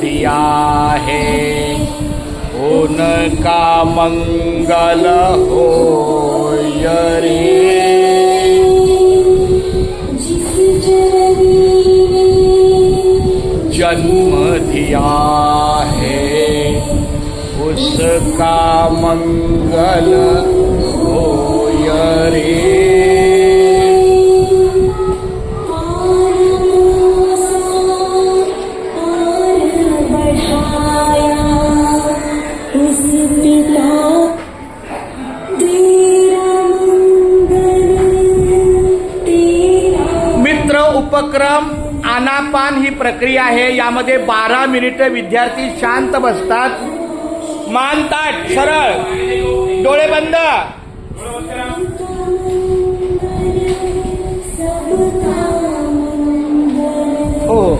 दिया है। उनका मंगल हो यरे। जन्म दिया है। उसका मंगल उपक्रम आनापान ही प्रक्रिया आहे. यामध्ये बारा मिनिटं विद्यार्थी शांत बसतात. मान ताट सरळ. डोळे बंद. हो.